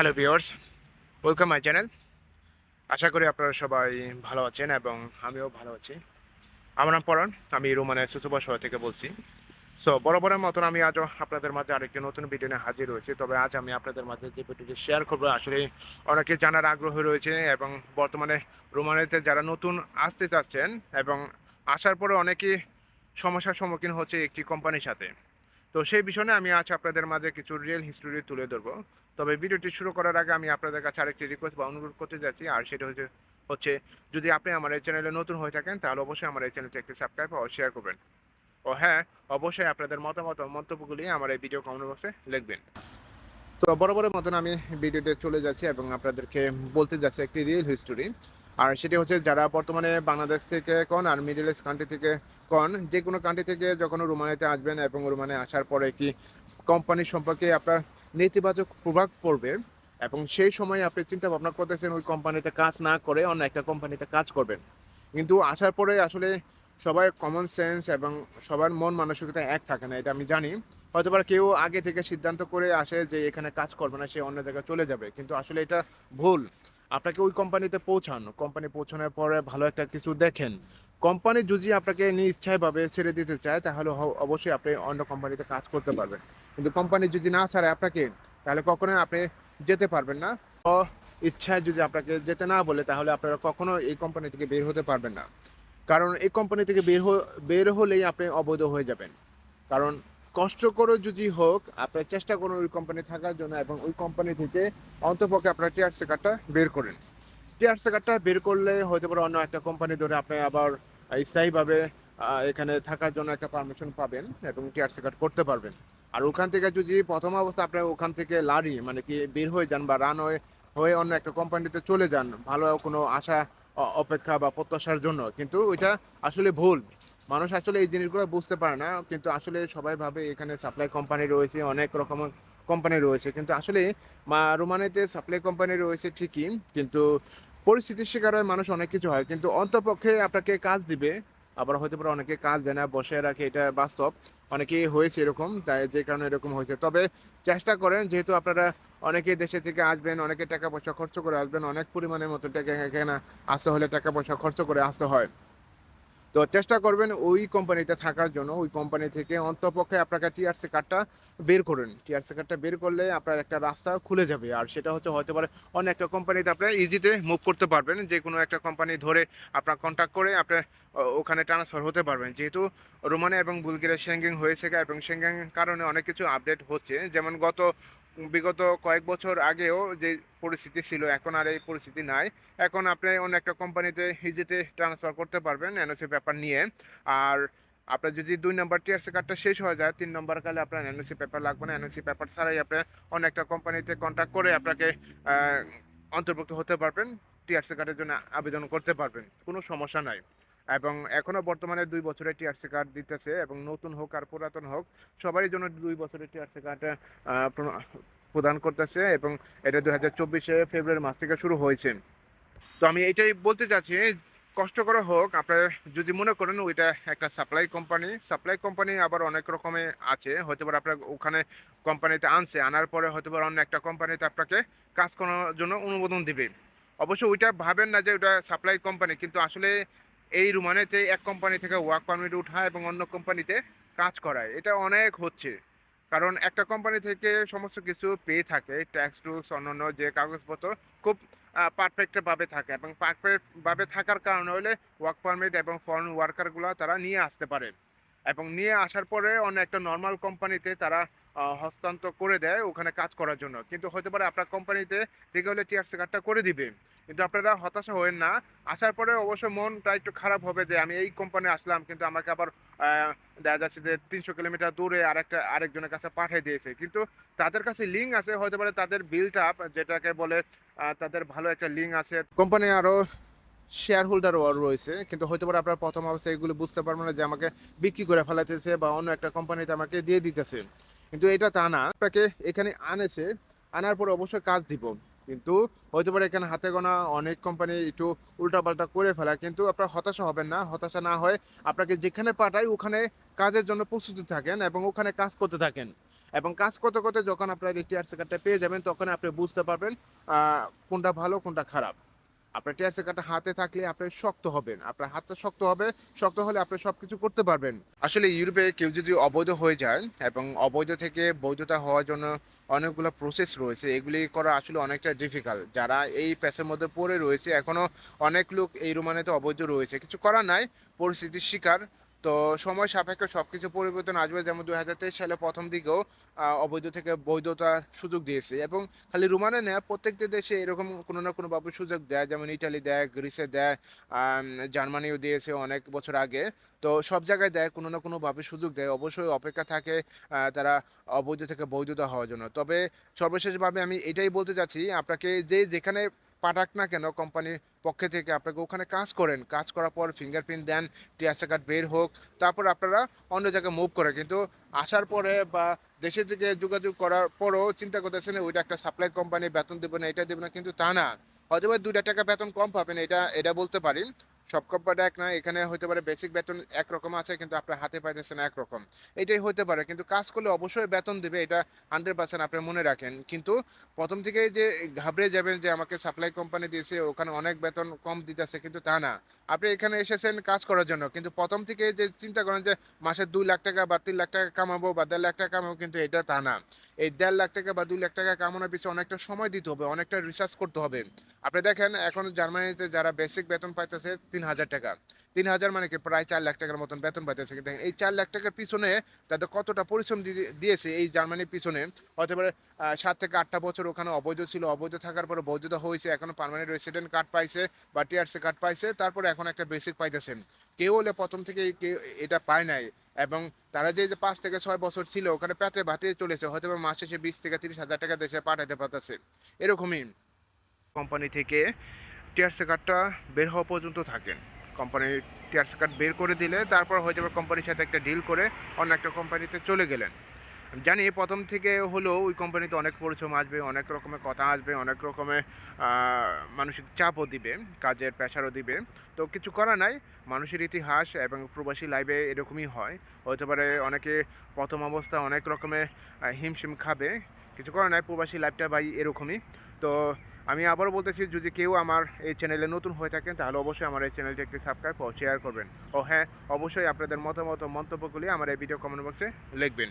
Hello viewers welcome my channel আশা করি আপনারা সবাই ভালো আছেন এবং আমিও ভালো আছি। আমার নাম পরাণ, আমি রোমানের সুসুবা শহর থেকে বলছি। সো বরাবরের মতন আমি আজও আপনাদের মাঝে আরেকটি নতুন ভিডিও নিয়ে হাজির হয়েছি তবে আজ আমি আপনাদের মাঝে যে ভিডিওটি শেয়ার করব, আসলে অনেকে জানার আগ্রহ রয়েছে এবং বর্তমানে রোমানেতে যারা নতুন আসতে চাচ্ছেন এবং আসার পরে অনেকেই সমস্যার সম্মুখীন হচ্ছে একটি কোম্পানির সাথে। তো সেই বিষয়ে আমি আজ আপনাদের মাঝে কিছু রিয়েল হিস্টোরি তুলে ধরবো। তবে ভিডিওটি শুরু করার আগে আমি আপনাদের কাছে আরেকটি রিকোয়েস্ট বা অনুরোধ করতে যাচ্ছি, আর সেটা হচ্ছে হচ্ছে যদি আপনি আমার এই চ্যানেলে নতুন হয়ে থাকেন, তাহলে অবশ্যই আমার এই চ্যানেলটি একটি সাবস্ক্রাইব ও শেয়ার করবেন। ও হ্যাঁ অবশ্যই আপনাদের মতামত মন্তব্যগুলি আমার এই ভিডিও কমেন্ট বক্সে লিখবেন। তো বরাবরের মতন আমি ভিডিওতে চলে যাচ্ছি এবং আপনাদেরকে বলতে যাচ্ছি একটি রিয়েল হিস্টোরি আর সেটি হচ্ছে যারা বর্তমানে বাংলাদেশ থেকে কন আর মিডল ইস্ট কান্ট্রি থেকে কন, যে কোনো কান্ট্রি থেকে যখন রোমানিতে আসবেন এবং রোমানে আসার পরে কি কোম্পানি সম্পর্কে আপনার নেতিবাচক প্রভাব পড়বে এবং সেই সময় আপনি চিন্তা ভাবনা করতেছেন ওই কোম্পানিতে কাজ না করে অন্য একটা কোম্পানিতে কাজ করবেন। কিন্তু আসার পরে আসলে সবাই কমন সেন্স এবং সবার মন মানসিকতা এক থাকে না, এটা আমি জানি। হয়তো বা কেউ আগে থেকে সিদ্ধান্ত করে আসে যে এখানে কাজ করবে না, সে অন্য জায়গায় চলে যাবে। কিন্তু আসলে এটা ভুল। আপনাকে ওই কোম্পানিতে পৌঁছান। কোম্পানি পৌঁছানোর পরে ভালো একটা কিছু দেখেন। কোম্পানি যদি আপনাকে নিজ ইচ্ছাভাবে ছেড়ে দিতে চায়, তাহলে অবশ্যই আপনি অন্য কোম্পানিতে কাজ করতে পারবেন। কিন্তু কোম্পানি যদি না ছাড়ে আপনাকে, তাহলে কখনোই আপনি যেতে পারবেন না। ইচ্ছায় যদি আপনাকে যেতে না বলে, তাহলে আপনারা কখনো এই কোম্পানি থেকে বের হতে পারবেন না। কারণ এই কোম্পানি থেকে বের বের হলেই আপনি অবৈধ হয়ে যাবেন। কারণ কষ্ট করে যদি হোক, আপনার চেষ্টা করুন ওই কোম্পানি থাকার জন্য এবং ওই কোম্পানি থেকে অন্তপক্ষে আপনার টিআরসি কার্ডটা বের করেন। টিআরসি কার্ডটা বের করলে হয়তো পারে অন্য একটা কোম্পানি ধরে আপনি আবার স্থায়ীভাবে এখানে থাকার জন্য একটা পারমিশন পাবেন এবং টিআরসি কার্ড করতে পারবেন। আর ওখান থেকে যদি প্রথম অবস্থা আপনি ওখান থেকে লারি মানে কি বের হয়ে যান বা রান হয়ে হয়ে অন্য একটা কোম্পানিতে চলে যান, ভালো কোনো আশা অপেক্ষা বা প্রত্যাশার জন্য। কিন্তু ওইটা আসলে ভুল। মানুষ আসলে এই জিনিসগুলো বুঝতে পারে না। কিন্তু আসলে সবাই ভাবে এখানে সাপ্লাই কোম্পানি রয়েছে, অনেক রকম কোম্পানি রয়েছে। কিন্তু আসলে রোমানিতে সাপ্লাই কোম্পানি রয়েছে ঠিকই। কিন্তু পরিস্থিতির শিকার হয় মানুষ অনেক কিছু হয়। কিন্তু অন্তপক্ষে আপনাকে কাজ দিবে আবার হয়তো পারে অনেকে কাজ দেয় না বসে রাখে, এটা বাস্তব। অনেকেই হয়েছে এরকম, তাই যে কারণে এরকম হয়েছে। তবে চেষ্টা করেন, যেহেতু আপনারা অনেকে দেশে থেকে আসবেন, অনেকে টাকা পয়সা খরচ করে আসবেন, অনেক পরিমাণের মতো টাকা এখানে আসতে হলে টাকা পয়সা খরচ করে আসতে হয়। তো চেষ্টা করবেন ওই কোম্পানিতে থাকার জন্য, ওই কোম্পানি থেকে অন্তপক্ষে আপনাকে টিআরসি কার্ডটা বের করুন। টিআরসি কার্ডটা বের করলে আপনার একটা রাস্তা খুলে যাবে। আর সেটা হচ্ছে, হতে পারে অন্য একটা কোম্পানিতে আপনি ইজিতে মুভ করতে পারবেন। যে কোনো একটা কোম্পানি ধরে আপনার কন্ট্যাক্ট করে আপনি ও- ওখানে ট্রান্সফার হতে পারবেন। যেহেতু রোমানিয়া এবং বুলগেরিয়া সেঙ্গিং হয়েছে এবং সেঙ্গিং কারণে অনেক কিছু আপডেট হচ্ছে। যেমন গত বিগত কয়েক বছর আগেও যে পরিস্থিতি ছিল, এখন আর এই পরিস্থিতি নাই। এখন আপনি অন্য একটা কোম্পানিতে ইজিতে ট্রান্সফার করতে পারবেন এনওসি পেপার নিয়ে। আর আপনার যদি দুই নম্বর টিআরসি কার্ডটা শেষ হয়ে যায়, তিন নম্বর কালে আপনার এনওসি পেপার লাগবে না। এনওসি পেপার ছাড়াই আপনি অন্য একটা কোম্পানিতে কন্ট্যাক্ট করে আপনাকে অন্তর্ভুক্ত হতে পারবেন। টিআরসি কার্ডের জন্য আবেদন করতে পারবেন। কোনো সমস্যা নাই। এবং এখনও বর্তমানে দুই বছরের টিআরসি কার্ড দিতেছে এবং নতুন হোক আর পুরাতন হোক, সবারই জন্য দুই বছরের টিআরসি কার্ড প্রদান করতেছে এবং এটা দুই হাজার চব্বিশে ফেব্রুয়ারি মাস থেকে শুরু হয়েছে। তো আমি এটাই বলতে চাচ্ছি কষ্ট করে হোক, আপনার যদি মনে করেন ওইটা একটা সাপ্লাই কোম্পানি সাপ্লাই কোম্পানি আবার অনেক রকমের আছে হয়তো পারে আপনার ওখানে কোম্পানিতে আনছে, আনার পরে হয়তো পারে অন্য একটা কোম্পানিতে আপনাকে কাজ করার জন্য অনুমোদন দিবে। অবশ্য ওইটা ভাবেন না যে ওটা সাপ্লাই কোম্পানি কিন্তু আসলে এই রুমানেতে এক কোম্পানি থেকে ওয়ার্ক পারমিট উঠায় এবং অন্য কোম্পানিতে কাজ করায়। এটা অনেক হচ্ছে। কারণ একটা কোম্পানি থেকে সমস্ত কিছু পেয়ে থাকে ট্যাক্স টুক্স অন্যান্য যে কাগজপত্র খুব পারফেক্টভাবে থাকে এবং পারফেক্টভাবে থাকার কারণে হলে ওয়ার্ক পারমিট এবং ফরেন ওয়ার্কারগুলো তারা নিয়ে আসতে পারে। এবং নিয়ে আসার পরে অন্য একটা নর্মাল কোম্পানিতে তারা হস্তান্তর করে দেয় ওখানে কাজ করার জন্য। কিন্তু হতে পারে আপনার কোম্পানিতে থেকে হলে টিআরসি কার্ডটা করে দিবে। কিন্তু আপনারা হতাশা হবেন না। আসার পরে অবশ্য মনটা একটু খারাপ হবে যে আমি এই কোম্পানি আসলাম কিন্তু আমাকে আবার দেখা যাচ্ছে যে তিনশো কিলোমিটার দূরে আরেকটা, আরেকজনের কাছে পাঠিয়ে দিয়েছে। কিন্তু তাদের কাছে লিঙ্ক আছে, হতে পারে তাদের বিল্ড আপ যেটাকে বলে তাদের ভালো একটা লিঙ্ক আছে। কোম্পানি আরও শেয়ার হোল্ডারও রয়েছে। কিন্তু হয়তো পারে আপনার প্রথম অবস্থায় এগুলো বুঝতে পারবেন না যে আমাকে বিক্রি করে ফেলাতেছে বা অন্য একটা কোম্পানিতে আমাকে দিয়ে দিতেছে। কিন্তু এটা তা না আপনাকে এখানে আনেছে, আনার পরে অবশ্যই কাজ দিব। কিন্তু হয়তো পারে এখানে হাতে গোনা অনেক কোম্পানি একটু উল্টাপাল্টা করে ফেলা, কিন্তু আপনার হতাশা হবেন না, হতাশা না হয় আপনাকে যেখানে পাঠায় ওখানে কাজের জন্য প্রস্তুতি থাকেন এবং ওখানে কাজ করতে থাকেন। এবং কাজ করতে করতে যখন আপনার এই টিআরসি কার্ডটা পেয়ে যাবেন, তখন আপনি বুঝতে পারবেন কোনটা ভালো, কোনটা খারাপ। আপনার ট্যাক্সের কার্ডটা হাতে থাকলে আপনি শক্ত হবেন। আপনার হাতটা শক্ত হবে, শক্ত হলে আপনি সব কিছু করতে পারবেন। আসলে ইউরোপে কেউ যদি অবৈধ হয়ে যায় এবং অবৈধ থেকে বৈধতা হওয়ার জন্য অনেকগুলো প্রসেস রয়েছে, এগুলি করা আসলে অনেকটা ডিফিকাল্ট যারা এই প্যাসের মধ্যে পড়ে রয়েছে এখনও অনেক লোক এই রোমানেতে অবৈধ রয়েছে। কিছু করার নাই, পরিস্থিতির শিকার। তো সময় সাপেক্ষে সব কিছু পরিবর্তন আসবে যেমন দুই হাজার তেইশ সালে প্রথম দিকেও অবৈধ থেকে বৈধতার সুযোগ দিয়েছে। এবং খালি রোমানে নেয় প্রত্যেকটা দেশে এরকম কোনো না কোনোভাবে সুযোগ দেয়। যেমন ইটালি দেয়, গ্রিসে দেয় জার্মানিও দিয়েছে অনেক বছর আগে। তো সব জায়গায় দেয়, কোনো না কোনোভাবে সুযোগ দেয়। অবশ্যই অপেক্ষা থাকে তারা অবৈধ থেকে বৈধতা হওয়ার জন্য। তবে সর্বশেষভাবে আমি এটাই বলতে চাচ্ছি, আপনাকে যে যেখানে পাঠাক না কেন, কোম্পানির পক্ষে থেকে আপনাকে ওখানে কাজ করেন। কাজ করার পর ফিঙ্গারপ্রিন্ট দেন টিআরসি কার্ড বের হোক, তারপর আপনারা অন্য জায়গায় মুভ করে কিন্তু আসার পরে বা দেশের থেকে যোগাযোগ করার পরও চিন্তা করতেছেন, ওইটা একটা সাপ্লাই কোম্পানি বেতন দেবে না, এটা দেবে না। কিন্তু তা না। হয়তো বা দুইটা টাকা বেতন কম পাবেন, এটা এটা বলতে পারি সব কোম্পানি এক না, এখানে হতে পারে বেসিক বেতন একরকম আছে, কিন্তু আপনার হাতে পাইতেছেন একরকম। এটাই হতে পারে, কিন্তু কাজ করলে অবশ্যই বেতন দেবে, এটা হান্ড্রেড পার্সেন্ট আপনি মনে রাখেন। কিন্তু প্রথম থেকে যে ঘাবড়ে যাবেন যে আমাকে সাপ্লাই কোম্পানি দিয়েছে, ওখানে অনেক বেতন কম দিতেছে, কিন্তু তা না। আপনি এখানে এসেছেন কাজ করার জন্য, কিন্তু প্রথম থেকে যে চিন্তা করেন যে মাসে দুই লাখ টাকা বা তিন লাখ টাকা কামাবো বা দেড় লাখ টাকা কামাবো, কিন্তু এটা তা না। এই দেড় লাখ টাকা বা দুই লাখ টাকা কামানোর পিছনে অনেকটা সময় দিতে হবে, অনেকটা রিসার্চ করতে হবে। আপনি দেখেন, এখন জার্মানিতে যারা বেসিক বেতন পাইতেছে তিন হাজার টাকা। তিন হাজার মানে কি? প্রায় চার লাখ টাকার মতন বেতন পাইতেছে। কিন্তু এই চার লাখ টাকার পিছনে তাদের কতটা পরিশ্রম দিয়েছে এই জার্মানির পিছনে হতে পারে সাত থেকে আটটা বছর ওখানে অবৈধ ছিল। অবৈধ থাকার পরে বৈধতা হয়েছে, এখন পার্মানেন্ট রেসিডেন্ট কার্ড পাইছে বা টিআরসি কার্ড পাইছে, তারপরে এখন একটা বেসিক পাইতেছেন কেউ হলে প্রথম থেকে এটা পায় নাই। এবং তারা যে পাঁচ থেকে ছয় বছর ছিল, ওখানে পেটে ভাটে চলেছে, হয়তো মাসে সে বিশ থেকে তিরিশ হাজার টাকা দেশে পাঠাতে পারতেছে। এরকমই। কোম্পানি থেকে টিআরসি কার্ডটা বের হওয়া পর্যন্ত থাকেন। কোম্পানির টিআরসি কার্ড বের করে দিলে তারপর হয়তো কোম্পানির সাথে একটা ডিল করে অন্য একটা কোম্পানিতে চলে গেলেন। জানি প্রথম থেকে হলেও ওই কোম্পানিতে অনেক পরিশ্রম আসবে, অনেক রকমের কথা আসবে, অনেক রকমের মানসিক চাপও দিবে, কাজের প্রেশারও দিবে। তো কিছু করা নাই, মানুষের ইতিহাস এবং প্রবাসী লাইফে এরকমই হয়। হতে পারে অনেকে প্রথম অবস্থা অনেক রকমের হিমশিম খাবে, কিছু করা নাই, প্রবাসী লাইফটা ভাই এরকমই। তো আমি আবারও বলতেছি, যদি কেউ আমার এই চ্যানেলে নতুন হয়ে থাকেন, তাহলে অবশ্যই আমার এই চ্যানেলটি একটি সাবস্ক্রাইব ও শেয়ার করবেন। ও হ্যাঁ অবশ্যই আপনাদের মতামত ও মন্তব্যগুলি আমার এই ভিডিও কমেন্ট বক্সে লিখবেন।